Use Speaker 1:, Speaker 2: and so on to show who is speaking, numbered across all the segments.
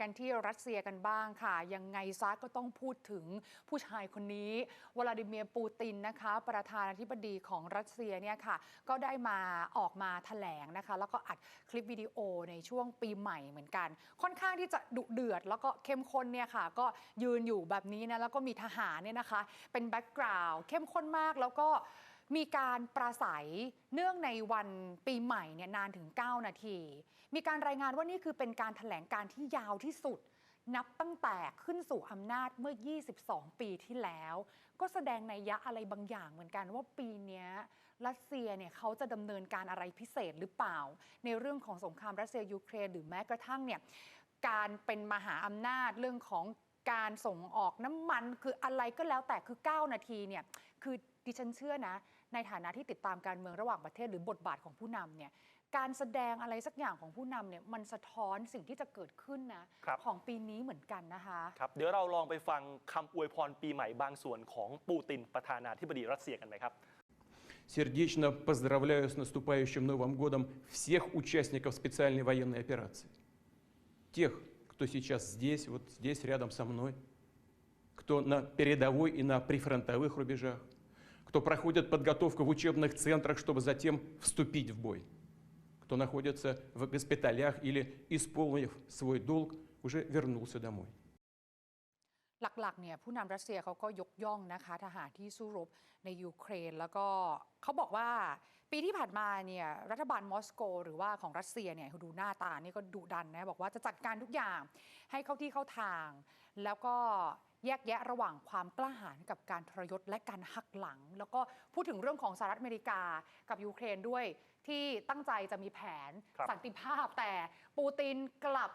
Speaker 1: กันที่รัสเซียกันบ้างค่ะ ยังไงซะก็ต้องพูดถึงผู้ชายคนนี้ วลาดิเมียร์ปูตินนะคะ ประธานาธิบดีของรัสเซียเนี่ยค่ะ ก็ได้มาออกมาแถลงนะคะ แล้วก็อัดคลิปวิดีโอในช่วงปีใหม่เหมือนกัน ค่อนข้างที่จะดุเดือด แล้วก็เข้มข้นเนี่ยค่ะ ก็ยืนอยู่แบบนี้นะแล้วก็มีทหารเนี่ยนะคะ เป็นแบ็กกราวด์เข้มข้นมากแล้วก็ มีการปราศัยเนื่องในวันปีใหม่เนี่ยนานถึง 9 นาที มีการรายงานว่านี่คือเป็นการถแถลงการที่ยาวที่สุด นับตั้งแต่ขึ้นสู่อำนาจเมื่อ 22 ปีที่แล้ว ก็แสดงในยะอะไรบางอย่างเหมือนกันว่าปีนี้รัสเซียเนี่ยเขาจะดำเนินการอะไรพิเศษหรือเปล่า ในเรื่องของสงครามรัสเซียยูเครนหรือแม้กระทั่งเนี่ยการเป็นมหาอำนาจเรื่องของ การส่งออกน้ำมันคืออะไรก็แล้วแต่คือ 9 นาทีเนี่ยคือดิฉันเชื่อนะ ในฐานะที่ติดตามการเมืองระหว่างประเทศหรือบทบาทของผู้นำเนี่ยการแสดงอะไรสักอย่างของผู้นำเนี่ยมันสะท้อนสิ่งที่จะเกิดขึ้นนะครับ ของปีนี้เหมือนกันนะคะ
Speaker 2: ครับ เดี๋ยวเราลองไปฟังคำอวยพรปีใหม่บางส่วนของปูตินประธานาธิบดีรัสเซียกันไหมครับ
Speaker 3: Сердечно поздравляю с наступающим Новым годом всех участников специальной военной операции. Тех, кто сейчас здесь, вот здесь рядом со мной, кто на передовой и на прифронтовых рубежах, кто проходит подготовку в учебных центрах, чтобы затем вступить в бой, кто находится в госпиталях или, исполнив свой долг, уже вернулся домой.
Speaker 1: หลักๆเนี่ยผู้นำรัสเซียเขาก็ยกย่องนะคะทหารที่สู้รบในยูเครน แล้วก็เขาบอกว่าปีที่ผ่านมาเนี่ยรัฐบาลมอสโก หรือว่าของรัสเซียเนี่ยดูหน้าตานี่ก็ดุดันนะบอกว่าจะจัดการทุกอย่างให้เข้าที่เข้าทาง แล้วก็แยกแยะระหว่างความกล้าหาญกับการทรยศและการหักหลัง แล้วก็พูดถึงเรื่องของสหรัฐอเมริกากับยูเครนด้วยที่ตั้งใจจะมีแผน
Speaker 2: ครับ
Speaker 1: สันติภาพแต่ปูตินกลับ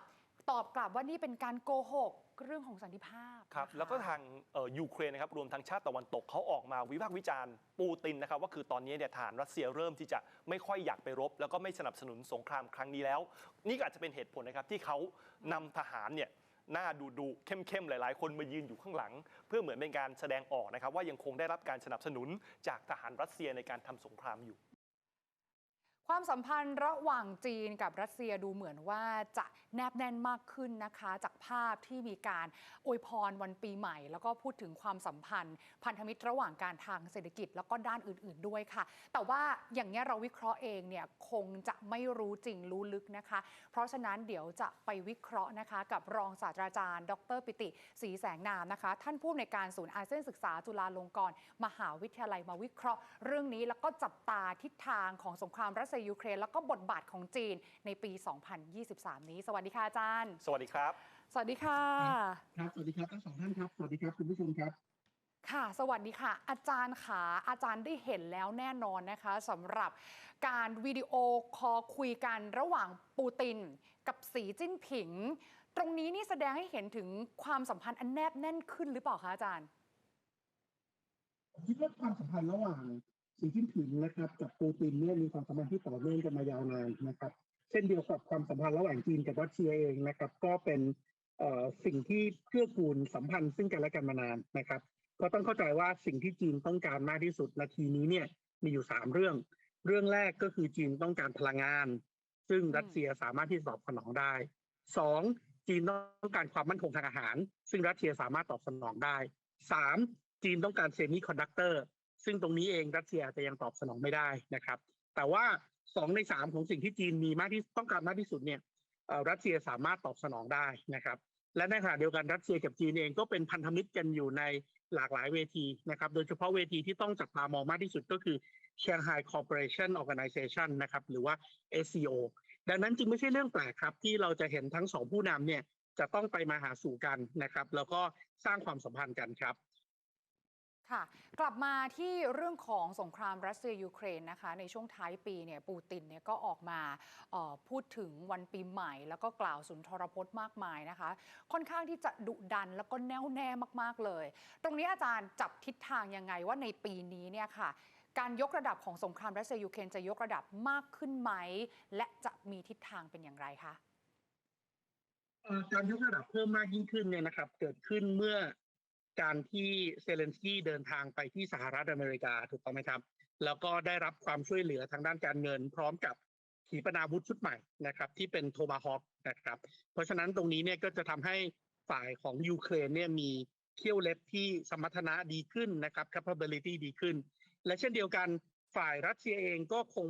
Speaker 1: ตอบกลับว่านี่เป็นการโกหกเรื่องของสันติภาพ
Speaker 2: ครับ
Speaker 1: นะคะ
Speaker 2: แล้วก็ทางเอ่อยูเครนนะครับรวมทั้งชาติตะวันตกเขาออกมาวิพากษ์วิจารณ์ปูตินนะครับว่าคือตอนนี้เนี่ยทหารรัสเซียเริ่มที่จะไม่ค่อยอยากไปรบ แล้วก็ไม่สนับสนุนสงครามครั้งนี้แล้ว นี่ก็อาจจะเป็นเหตุผลนะครับที่เขานำทหารเนี่ยหน้าดูดูๆเข้มๆหลาย ๆ คนมายืนอยู่ข้างหลัง เพื่อเหมือนเป็นการแสดงออกนะครับว่ายังคงได้รับการสนับสนุนจากทหารรัสเซียในการทำสงครามอยู่
Speaker 1: ความสัมพันธ์ระหว่างจีนกับรัสเซียดูเหมือนว่าจะแนบแน่นมากขึ้นนะคะ จากภาพที่มีการอวยพรวันปีใหม่ แล้วก็พูดถึงความสัมพันธ์ พันธมิตรระหว่างการทางเศรษฐกิจแล้วก็ด้านอื่น ๆด้วยค่ะ แต่ว่าอย่างนี้เราวิเคราะห์เองเนี่ยคงจะไม่รู้จริงรู้ลึกนะคะ เพราะฉะนั้นเดี๋ยวจะไปวิเคราะห์นะคะ กับรองศาสตราจารย์ ดร ปิติศรีแสงนามนะคะ ท่านผู้อำนวยการศูนย์อาเซียนศึกษาจุฬาลงกรณ์มหาวิทยาลัยมาวิเคราะห์ เรื่องนี้แล้วก็จับตาทิศทางของสงครามรัสเซียยูเครน แล้วก็บทบาทของจีนในปี 2023 นี้ สวัสดีค่ะอาจารย์
Speaker 2: สวัสดีครับ
Speaker 1: สวัสดีค่ะ
Speaker 4: ครับ สวัสดีครับทั้งสองท่านครับ สวัสดีครับคุณผู้ชมครับ
Speaker 1: ค่ะ สวัสดีค่ะ อาจารย์ขาอาจารย์ได้เห็นแล้วแน่นอนนะคะสำหรับการวิดีโอคอลคุยกันระหว่างปูติน กับสีจิ้นผิง ตรงนี้นี่แสดงให้เห็นถึงความสัมพันธ์อันแนบแน่นขึ้นหรือเปล่าคะอาจารย์
Speaker 4: ผมคิดว่าความสัมพันธ์ระหว่าง สีจิ้นผิงนะครับกับปูตินเนี่ยมีความสัมพันธ์ที่ต่อเนื่องกันมายาวนานนะครับ เช่นเดียวกับความสัมพันธ์ระหว่างจีนกับรัสเซียเองนะครับ ก็เป็นเอ่อสิ่งที่เกื้อกูลสัมพันธ์ซึ่งกันและกันมานานนะครับ ก็ต้องเข้าใจว่าสิ่งที่จีนต้องการมากที่สุดนาทีนี้เนี่ยมีอยู่สามเรื่อง เรื่องแรกก็คือจีนต้องการพลังงาน ซึ่งรัสเซียสามารถที่จะตอบสนองได้สองจีนต้องการความมั่นคงทางอาหาร ซึ่งรัสเซียสามารถตอบสนองได้สามจีนต้องการเซมิคอนดักเตอร์ ซึ่งตรงนี้เองรัสเซียจะยังตอบสนองไม่ได้นะครับ แต่ว่าสองในสามของสิ่งที่จีนมีมากที่ต้องการมากที่สุดเนี่ยรัสเซียสามารถตอบสนองได้นะครับ และในขณะเดียวกันรัสเซียกับจีนเองก็เป็นพันธมิตรกันอยู่ในหลากหลายเวทีนะครับ โดยเฉพาะเวทีที่ต้องจับตามองมากที่สุดก็คือ Shanghai Cooperation Organization นะครับ หรือว่า SCO ดังนั้นจึงไม่ใช่เรื่องแปลกครับ ที่เราจะเห็นทั้งสองผู้นำเนี่ยจะต้องไปมาหาสู่กันนะครับ แล้วก็สร้างความสัมพันธ์กันครับ
Speaker 1: ค่ะ กลับมาที่เรื่องของสงครามรัสเซียยูเครนนะคะ ในช่วงท้ายปีเนี่ยปูตินเนี่ยก็ออกมาออพูดถึงวันปีใหม่ แล้วก็กล่าวสุนทรพจน์มากมายนะคะ ค่อนข้างที่จะดุดันแล้วก็แน่วแน่มาก ๆเลย ตรงนี้อาจารย์จับทิศทางยังไงว่าในปีนี้เนี่ยค่ะ การยกระดับของสงครามรัสเซียยูเครนจะยกระดับมากขึ้นไหม และจะมีทิศทางเป็นอย่างไรคะ
Speaker 4: การยกระดับเพิ่มมากยิ่งขึ้นเนี่ยนะครับ เกิดขึ้นเมื่อ การที่เซเลนสกี้เดินทางไปที่สหรัฐอเมริกาถูกต้องไหมครับ แล้วก็ได้รับความช่วยเหลือทางด้านการเงิน พร้อมกับขีปนาวุธชุดใหม่นะครับที่เป็นโทมาฮอคนะครับเพราะฉะนั้นตรงนี้เนี่ยก็จะทำให้ฝ่ายของยูเครนเนี่ยมีเขี้ยวเล็บที่สมรรถนะดีขึ้นนะครับ capability ดีขึ้น และเช่นเดียวกันฝ่ายรัสเซียเองก็คง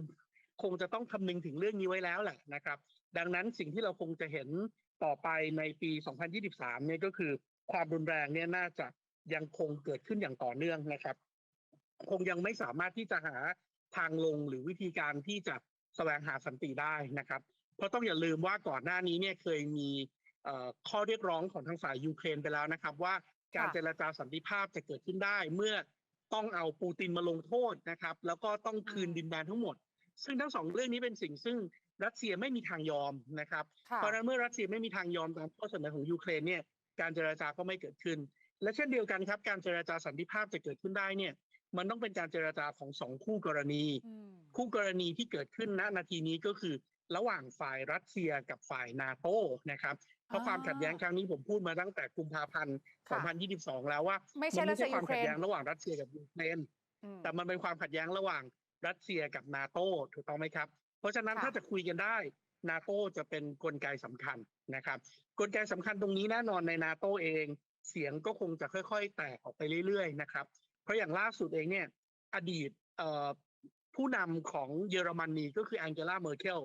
Speaker 4: คงจะต้องคำนึงถึงเรื่องนี้ไว้แล้วแหละนะครับ ดังนั้นสิ่งที่เราคงจะเห็นต่อไปในปี 2023 เนี่ยก็คือ ความรุนแรงเนี่ยน่าจะยังคงเกิดขึ้นอย่างต่อเนื่องนะครับ คงยังไม่สามารถที่จะหาทางลงหรือวิธีการที่จะแสวงหาสันติได้นะครับ เพราะต้องอย่าลืมว่าก่อนหน้านี้เนี่ยเคยมีเอ่อข้อเรียกร้องของทางฝ่ายยูเครนไปแล้วนะครับ ว่าการ
Speaker 1: ค่ะ
Speaker 4: เจรจาสันติภาพจะเกิดขึ้นได้ เมื่อต้องเอาปูตินมาลงโทษนะครับ แล้วก็ต้องคืนดินแดนทั้งหมด ซึ่งทั้งสองเรื่องนี้เป็นสิ่งซึ่งรัสเซียไม่มีทางยอมนะครับ
Speaker 1: ค่ะ
Speaker 4: เพราะฉะนั้นเมื่อรัสเซียไม่มีทางยอมตามข้อเสนอของยูเครนเนี่ย การเจรจาก็ไม่เกิดขึ้น และเช่นเดียวกันครับ การเจรจาสันติภาพจะเกิดขึ้นได้เนี่ย มันต้องเป็นการเจรจาของสองคู่กรณี
Speaker 1: อืม
Speaker 4: คู่กรณีที่เกิดขึ้นณนาทีนี้ก็คือระหว่างฝ่ายรัสเซียกับฝ่ายนาโต้นะครับเพราะ
Speaker 1: อ่า
Speaker 4: ความขัดแย้งครั้งนี้ผมพูดมาตั้งแต่กุมภาพันธ์
Speaker 1: ค่ะ
Speaker 4: 2022 แล้วว่า
Speaker 1: ไม่ใช่
Speaker 4: น
Speaker 1: รัสเซีย
Speaker 4: ความ
Speaker 1: ยูเคร
Speaker 4: ขัด
Speaker 1: น
Speaker 4: แย้งระหว่างรัสเซียกับยูเครน
Speaker 1: อืม
Speaker 4: แต่มันเป็นความขัดแย้งระหว่างรัสเซียกับนาโต้ถูกต้องไหมครับ เพราะฉะนั้น
Speaker 1: ค่ะ
Speaker 4: ถ้าจะคุยกันได้ นาโต้จะเป็นกลไกสำคัญนะครับ กลไกสำคัญตรงนี้แน่นอนในนาโต้เอง เสียงก็คงจะค่อย ๆ แตกออกไปเรื่อยๆนะครับ เพราะอย่างล่าสุดเองเนี่ยอดีตเอ่อผู้นำของเยอรมนีก็คือแองเกลาเมอร์เกล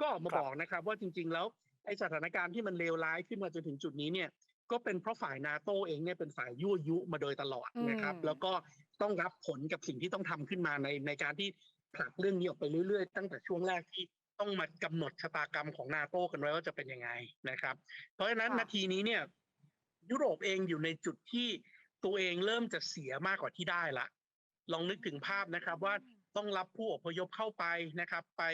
Speaker 4: ก็ออกมา
Speaker 2: ครับ
Speaker 4: บอกนะครับว่าจริง ๆ แล้วไอ้สถานการณ์ที่มันเลวร้ายขึ้นมาจนถึงจุดนี้เนี่ยก็เป็นเพราะฝ่ายนาโตเองเนี่ยเป็นฝ่ายยั่วยุมาโดยตลอดนะครับ
Speaker 1: อืม
Speaker 4: แล้วก็ต้องรับผลกับสิ่งที่ต้องทำขึ้นมาในในการที่ผลักเรื่องนี้ออกไปเรื่อยๆ ตั้งแต่ช่วงแรกที่ ต้องมากำหนดชะตากรรมของนาโต้กันไว้ว่าจะเป็นยังไงนะครับ เพราะฉะนั้น
Speaker 1: ค่ะ
Speaker 4: นาทีนี้เนี่ยยุโรปเองอยู่ในจุดที่ตัวเองเริ่มจะเสียมากกว่าที่ได้ละ ลองนึกถึงภาพนะครับว่าต้องรับผู้อพยพเข้าไปนะครับ ไป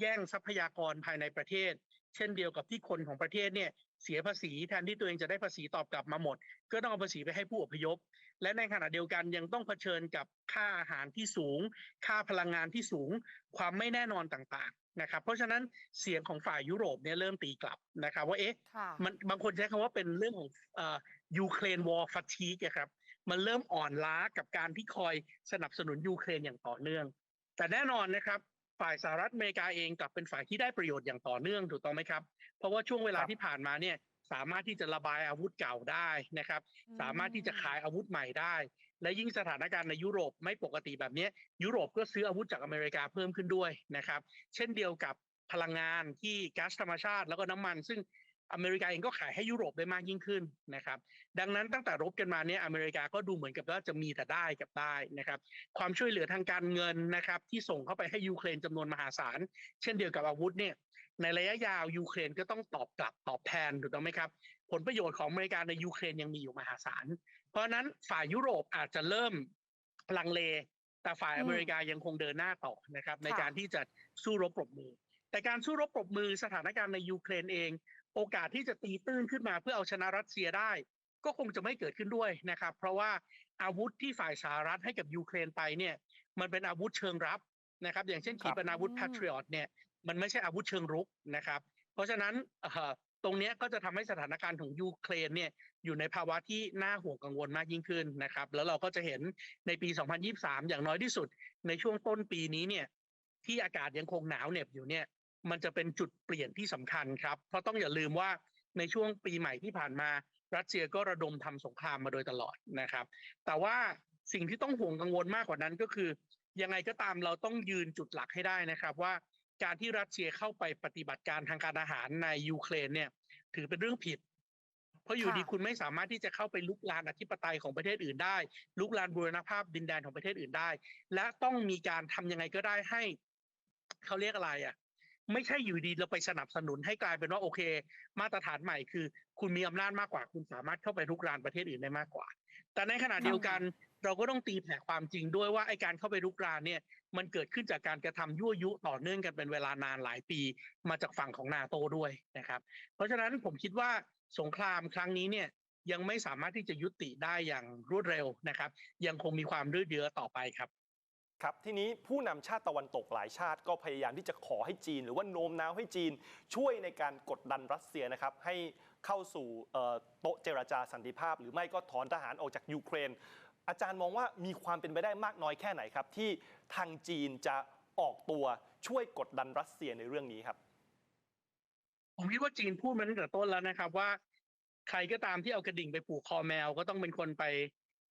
Speaker 4: แย่งทรัพยากรภายในประเทศ เช่นเดียวกับที่คนของประเทศเนี่ย เสียภาษีแทนที่ตัวเองจะได้ภาษีตอบกลับมาหมด ก็ต้องเอาภาษีไปให้ผู้อพยพ และในขณะเดียวกันยังต้องเผชิญกับค่าอาหารที่สูง ค่าพลังงานที่สูง ความไม่แน่นอนต่างๆนะครับ เพราะฉะนั้นเสียงของฝ่ายยุโรปเนี่ยเริ่มตีกลับนะครับว่าเอ๊ะ
Speaker 1: ค่ะ
Speaker 4: มันบางคนใช้คำว่าเป็นเรื่องของยูเครนวอร์ฟัตีกครับมันเริ่มอ่อนล้ากับการที่คอยสนับสนุนยูเครนอย่างต่อเนื่อง แต่แน่นอนนะครับ ฝ่ายสหรัฐอเมริกาเองกลับเป็นฝ่ายที่ได้ประโยชน์อย่างต่อเนื่องถูกต้องไหมครับ เพราะว่าช่วงเวลา
Speaker 2: ครับ
Speaker 4: ที่ผ่านมาเนี่ยสามารถที่จะระบายอาวุธเก่าได้นะครับ สามารถที่จะขายอาวุธใหม่ได้ และยิ่งสถานการณ์ในยุโรปไม่ปกติแบบนี้ยุโรปก็ซื้ออาวุธจากอเมริกาเพิ่มขึ้นด้วยนะครับ เช่นเดียวกับพลังงานที่ก๊าซธรรมชาติแล้วก็น้ำมัน ซึ่ง อเมริกาเองก็ขายให้ยุโรปได้มากยิ่งขึ้นนะครับ ดังนั้นตั้งแต่รบกันมาเนี่ยอเมริกาก็ดูเหมือนกับว่าจะมีแต่ได้กับได้นะครับ ความช่วยเหลือทางการเงินนะครับ ที่ส่งเข้าไปให้ยูเครนจำนวนมหาศาล เช่นเดียวกับอาวุธเนี่ยในระยะยาวยูเครนก็ต้องตอบกลับตอบแทนถูกต้องไหมครับ ผลประโยชน์ของอเมริกาในยูเครนยังมีอยู่มหาศาล เพราะนั้นฝ่ายยุโรปอาจจะเริ่มลังเล แต่ฝ่าย
Speaker 1: อ
Speaker 4: เมริกายังคงเดินหน้าต่อนะครับในการที่จะสู้รบปรบมือแต่การสู้รบปรบมือสถานการณ์ในยูเครนเอง โอกาสที่จะตีตื้นขึ้นมาเพื่อเอาชนะรัสเซียได้ ก็คงจะไม่เกิดขึ้นด้วยนะครับ เพราะว่าอาวุธที่ฝ่ายสหรัฐให้กับยูเครนไปเนี่ยมันเป็นอาวุธเชิงรับนะครับ อย่างเช่นขีปนาวุธ
Speaker 1: อืม
Speaker 4: Patriot เนี่ยมันไม่ใช่อาวุธเชิงรุกนะครับ เพราะฉะนั้นเอ่อตรงเนี้ยก็จะทำให้สถานการณ์ของยูเครนเนี่ยอยู่ในภาวะที่น่าห่วงกังวลมากยิ่งขึ้นนะครับ แล้วเราก็จะเห็นในปี 2023 อย่างน้อยที่สุด ในช่วงต้นปีนี้เนี่ยที่อากาศยังคงหนาวเหน็บอยู่เนี่ย มันจะเป็นจุดเปลี่ยนที่สำคัญครับ เพราะต้องอย่าลืมว่าในช่วงปีใหม่ที่ผ่านมา รัสเซียก็ระดมทำสงครามมาโดยตลอดนะครับ แต่ว่าสิ่งที่ต้องห่วงกังวลมากกว่านั้นก็คือ ยังไงก็ตามเราต้องยืนจุดหลักให้ได้นะครับว่าการที่รัสเซียเข้าไปปฏิบัติการทางการอาหารในยูเครนเนี่ยถือเป็นเรื่องผิด เพราะอยู่ดีคุณไม่สามารถที่จะเข้าไปลุกลานอธิปไตยของประเทศอื่นได้ ลุกลานบูรณภาพดินแดนของประเทศอื่นได้ และต้องมีการทำยังไงก็ได้ให้เขาเรียกอะไรอะ ไม่ใช่อยู่ดีเราไปสนับสนุนให้กลายเป็นว่าโอเค มาตรฐานใหม่คือ คุณมีอำนาจมากกว่า คุณสามารถเข้าไปลุกรานประเทศอื่นได้มากกว่า แต่ในขณะเดียวกันเราก็ต้องตีแผ่ความจริงด้วยว่าไอการเข้าไปลุกรานเนี่ยมันเกิดขึ้นจากการกระทำยั่วยุต่อเนื่องกันเป็นเวลานานหลายปี มาจากฝั่งของนาโตด้วยนะครับ เพราะฉะนั้นผมคิดว่าสงครามครั้งนี้เนี่ยยังไม่สามารถที่จะยุติได้อย่างรวดเร็วนะครับ ยังคงมีความรืดเยื้อต่อไปครับ
Speaker 2: ครับทีนี้ผู้นำชาติตะวันตกหลายชาติ ก็พยายามที่จะขอให้จีน หรือว่าโน้มน้าวให้จีน ช่วยในการกดดันรัสเซียนะครับให้เข้าสู่โต๊ะเจรจาสันติภาพ หรือไม่ก็ถอนทหารออกจากยูเครน อาจารย์มองว่ามีความเป็นไปได้มากน้อยแค่ไหนครับ ที่ทางจีนจะออกตัวช่วยกดดันรัสเซียในเรื่องนี้ครับ
Speaker 4: ผมคิดว่าจีนพูดมาตั้งแต่ต้นแล้วนะครับว่า ใครก็ตามที่เอากระดิ่งไปผูกคอแมวก็ต้องเป็นคนไป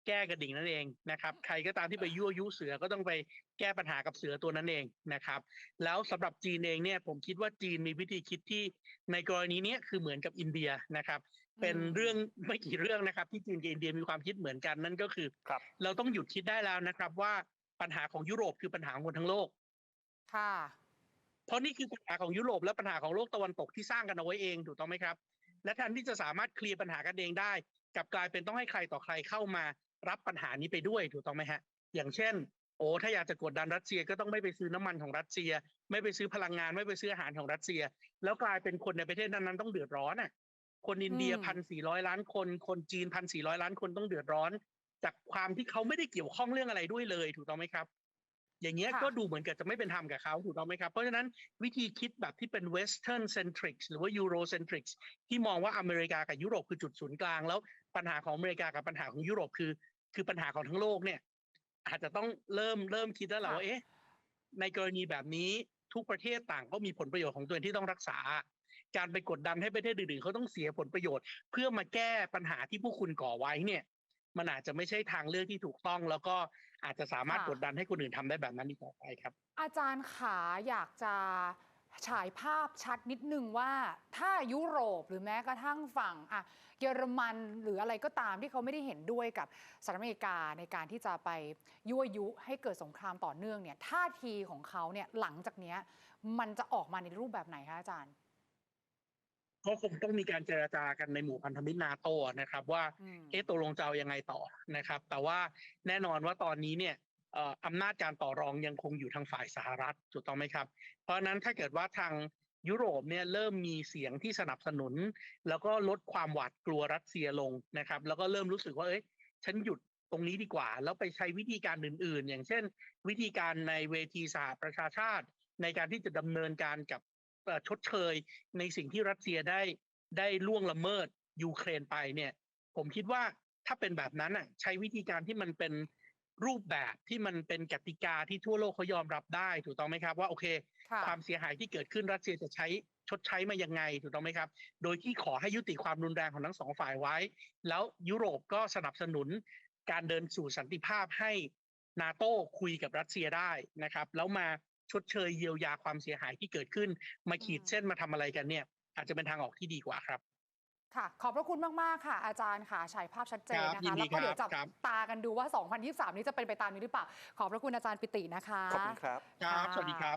Speaker 4: แก้กระดิ่งนั่นเองนะครับ ใครก็ตามที่ไปยั่วยุเสือก็ต้องไปแก้ปัญหากับเสือตัวนั้นเองนะครับ แล้วสำหรับจีนเองเนี่ยผมคิดว่าจีนมีวิธีคิดที่ในกรณีเนี้ยคือเหมือนกับอินเดียนะครับ เป็นเรื่องไม่กี่เรื่องนะครับ ที่จีนกับอินเดียมีความคิดเหมือนกันนั่นก็คือ
Speaker 2: ครับ
Speaker 4: เราต้องหยุดคิดได้แล้วนะครับ ว่าปัญหาของยุโรปคือปัญหาของคนทั้งโลก
Speaker 1: ค่ะ
Speaker 4: เพราะนี่คือปัญหาของยุโรปและปัญหาของโลกตะวันตกที่สร้างกันเอาไว้เองถูกต้องไหมครับและแทนที่จะสามารถเคลียร์ปัญหากันเองได้กลับกลายเป็นต้องให้ใครต่อใครเข้ามา รับปัญหานี้ไปด้วยถูกต้องไหมฮะ อย่างเช่น โอ้ถ้าอยากจะกดดันรัสเซียก็ต้องไม่ไปซื้อน้ำมันของรัสเซีย ไม่ไปซื้อพลังงานไม่ไปซื้ออาหารของรัสเซีย แล้วกลายเป็นคนในประเทศนั้นๆต้องเดือดร้อนอะ คนอินเดีย
Speaker 1: อืม
Speaker 4: พันสี่ร้อยล้านคน คนจีนพันสี่ร้อยล้านคนต้องเดือดร้อน จากความที่เขาไม่ได้เกี่ยวข้องเรื่องอะไรด้วยเลยถูกต้องไหมครับ อย่างเงี้ย
Speaker 1: ค่ะ
Speaker 4: ก็ดูเหมือนกับจะไม่เป็นธรรมกับเขาถูกต้องไหมครับ เพราะฉะนั้นวิธีคิดแบบที่เป็น western centric หรือว่า euro centric ที่มองว่าอเมริกากับยุโรปคือจุดศูนย์กลางแล้ว ปัญหาของอเมริกากับปัญหาของยุโรปคือ คือปัญหาของทั้งโลกเนี่ย อาจจะต้องเริ่มเริ่มคิดแล้วแหละว่าเอ๊ะในกรณีแบบนี้ทุกประเทศต่างก็มีผลประโยชน์ของตัวเองที่ต้องรักษา การไปกดดันให้ประเทศอื่นๆเขาต้องเสียผลประโยชน์ เพื่อมาแก้ปัญหาที่พวกคุณก่อไว้เนี่ย มันอาจจะไม่ใช่ทางเลือกที่ถูกต้อง แล้วก็อาจจะสามารถ
Speaker 1: ค่ะ
Speaker 4: กดดันให้คนอื่นทำได้แบบนั้นอีกต่อไปครับ
Speaker 1: อาจารย์ขาอยากจะ ฉายภาพชัดนิดนึงว่าถ้ายุโรปหรือแม้กระทั่งฝั่งอะเยอรมันหรืออะไรก็ตามที่เขาไม่ได้เห็นด้วยกับสหรัฐอเมริกาในการที่จะไปยั่วยุให้เกิดสงครามต่อเนื่องเนี่ยท่าทีของเขาเนี่ยหลังจากเนี้ยมันจะออกมาในรูปแบบไหนคะอาจารย์
Speaker 4: ก็คงต้องมีการเจรจากันในหมู่พันธมิตรนาโตนะครับ ว่า
Speaker 1: อืม
Speaker 4: เอ๊ะตกลงจะเอายังไงต่อนะครับ แต่ว่าแน่นอนว่าตอนนี้เนี่ยเอำนาจการต่อรองยังคงอยู่ทางฝ่ายสหรัฐถูกต้องไหมครับ เพราะนั้นถ้าเกิดว่าทางยุโรปเนี่ยเริ่มมีเสียงที่สนับสนุน แล้วก็ลดความหวาดกลัวรัสเซียลงนะครับ แล้วก็เริ่มรู้สึกว่าเอ้ยฉันหยุดตรงนี้ดีกว่า แล้วไปใช้วิธีการอื่น ๆ อย่างเช่น วิธีการในเวทีสหประชาชาติ ในการที่จะดำเนินการกับชดเชย ในสิ่งที่รัสเซียได้ได้ล่วงละเมิดยูเครนไปเนี่ย ผมคิดว่าถ้าเป็นแบบนั้นอะใช้วิธีการที่มันเป็น รูปแบบที่มันเป็นกติกาที่ทั่วโลกเขายอมรับได้ถูกต้องไหมครับว่าโอเค
Speaker 1: ค่ะ
Speaker 4: ความเสียหายที่เกิดขึ้นรัสเซียจะใช้ชดใช้มายังไงถูกต้องไหมครับ โดยที่ขอให้ยุติความรุนแรงของทั้งสองฝ่ายไว้ แล้วยุโรปก็สนับสนุนการเดินสู่สันติภาพให้นาโต้คุยกับรัสเซียได้นะครับ แล้วมาชดเชยเยียวยาความเสียหายที่เกิดขึ้น มาขีด
Speaker 1: อืม
Speaker 4: เส้นมาทำอะไรกันเนี่ย อาจจะเป็นทางออกที่ดีกว่าครับ
Speaker 1: ค่ะ ขอบพระคุณมาก ๆ ค่ะ อาจารย์ค่ะฉายภาพชัดเจน
Speaker 4: ครับ
Speaker 1: นะ
Speaker 4: ยิน
Speaker 1: คะ
Speaker 4: ดี
Speaker 1: แล้วก็เดี๋ยว
Speaker 4: ครั
Speaker 1: จั
Speaker 4: บบครับ
Speaker 1: ตากันดูว่า 2023 นี้จะเป็นไปตามนี้หรือเปล่า ขอบพระคุณอาจารย์ปิตินะคะ
Speaker 2: ขอบคุณครับ
Speaker 4: ครับ
Speaker 1: ค่ะ
Speaker 4: สวัสดีครับ